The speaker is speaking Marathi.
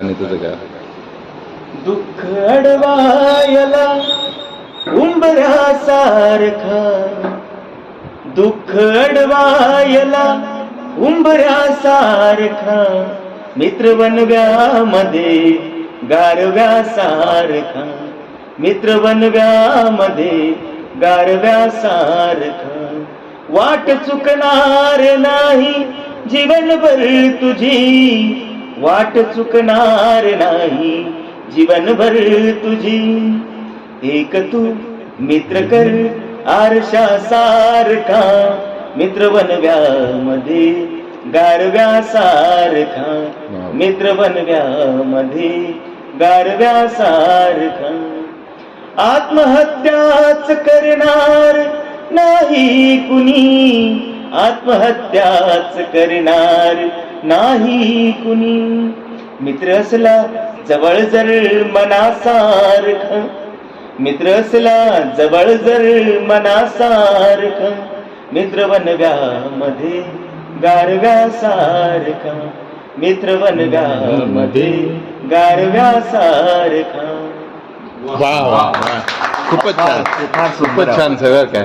आणि तुझं काय? दुःख अडवायला उंबऱ्यासारखा दुःख अडवायला उंबऱ्यासारखा मित्र वनव्यामध्ये गारव्यासारखा मित्र वनव्यामध्ये गारव्यासारखा वाट चुकणार नाही जीवनभर तुझी वाट चुकणार नाही. जीवनभर तुझी. एक तू मित्र कर आरशा सारखा. मित्र बनव्यामध्ये गारव्या सारखा. मित्र बनव्यामध्ये गारव्या सारखा. आत्महत्याच करणार नाही कुणी. आत्महत्याच करणार नाही कुणी. मित्र असला जवळ जर मनासारख. मित्र असला जवळ जर मनासारख. मित्र बनव्यामध्ये गारव्यासारखा. मित्र बनव्यामध्ये गारव्यासारखा. वा वा वा. खूपच छान. खूपच छान सगळं काय.